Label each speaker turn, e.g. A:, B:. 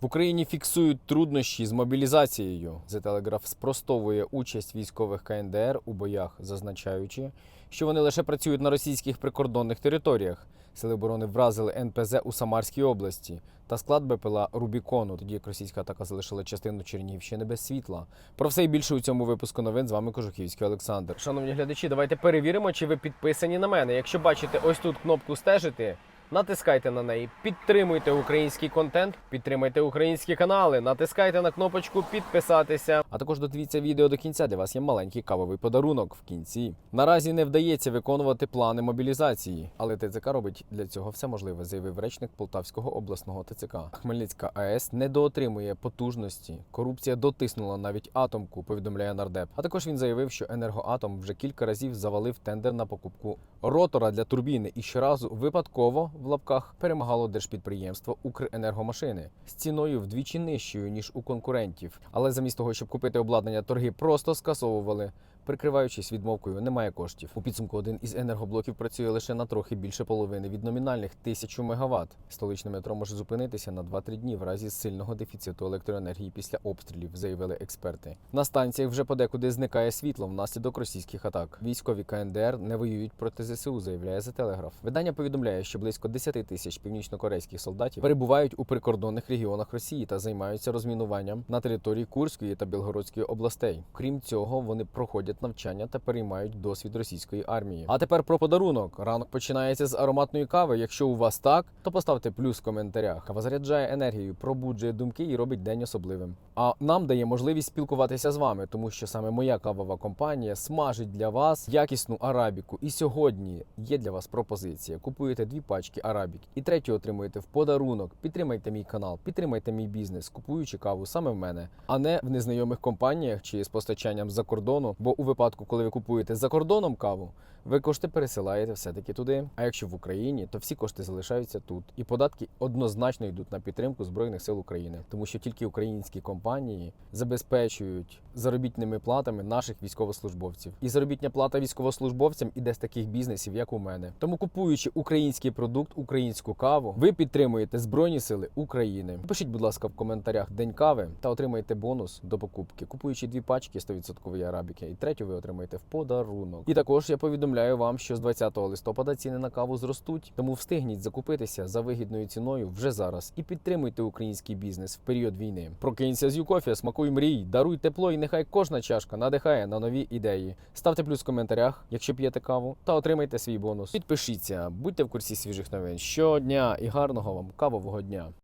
A: В Україні фіксують труднощі з мобілізацією. The Telegraph спростовує участь військових КНДР у боях, зазначаючи, що вони лише працюють на російських прикордонних територіях. Сили оборони вразили НПЗ у Самарській області та склад БПЛА Рубікону, тоді як російська атака залишила частину Чернігівщини без світла. Про все і більше у цьому випуску новин з вами Кожухівський Олександр. Шановні глядачі, давайте перевіримо, чи ви підписані на мене. Якщо бачите ось тут кнопку стежити. Натискайте на неї, підтримуйте український контент, підтримайте українські канали, натискайте на кнопочку підписатися. А також додивіться відео до кінця, де вас є маленький кавовий подарунок в кінці. Наразі не вдається виконувати плани мобілізації, але ТЦК робить для цього все можливе, заявив речник Полтавського обласного ТЦК. Хмельницька АЕС недоотримує потужності. Корупція дотиснула навіть атомку, повідомляє нардеп. А також він заявив, що енергоатом вже кілька разів завалив тендер на покупку ротора для турбіни і щоразу випадково в лапках перемагало держпідприємство Укренергомашини з ціною вдвічі нижчою ніж у конкурентів. Але замість того, щоб купити обладнання, торги просто скасовували. Прикриваючись відмовкою, немає коштів. У підсумку один із енергоблоків працює лише на трохи більше половини від номінальних 1000 МВт. Столичне метро може зупинитися на 2-3 дні в разі сильного дефіциту електроенергії після обстрілів, заявили експерти. На станціях вже подекуди зникає світло внаслідок російських атак. Військові КНДР не воюють проти ЗСУ, заявляє The Telegraph. Видання повідомляє, що близько 10 тисяч північнокорейських солдатів перебувають у прикордонних регіонах Росії та займаються розмінуванням на території Курської та Білгородської областей. Крім цього, вони проходять навчання та переймають досвід російської армії. А тепер про подарунок. Ранок починається з ароматної кави. Якщо у вас так, то поставте плюс в коментарях. Кава заряджає енергію, пробуджує думки і робить день особливим. А нам дає можливість спілкуватися з вами, тому що саме моя кавова компанія смажить для вас якісну арабіку. І сьогодні є для вас пропозиція. Купуєте дві пачки арабік і третю отримуєте в подарунок. Підтримайте мій канал, підтримайте мій бізнес, купуючи каву саме в мене, а не в незнайомих компаніях чи з постачанням з-за кордону. Бо у випадку, коли ви купуєте за кордоном каву, ви кошти пересилаєте все-таки туди. А якщо в Україні, то всі кошти залишаються тут. І податки однозначно йдуть на підтримку Збройних сил України, тому що тільки українські компанії забезпечують заробітними платами наших військовослужбовців. І заробітня плата військовослужбовцям іде з таких бізнесів, як у мене. Тому купуючи український продукт, українську каву, ви підтримуєте Збройні Сили України. Пишіть, будь ласка, в коментарях день кави та отримайте бонус до покупки, купуючи дві пачки 100% арабіки, і третю ви отримаєте в подарунок. І також я повідомляю вам, що з 20 листопада ціни на каву зростуть, тому встигніть закупитися за вигідною ціною вже зараз і підтримуйте український бізнес в період війни. Прокинься з Юкофі, смакуй мрій, даруй тепло, і нехай кожна чашка надихає на нові ідеї. Ставте плюс в коментарях, якщо п'єте каву, та отримайте свій бонус. Підпишіться, будьте в курсі свіжих новин щодня і гарного вам кавового дня.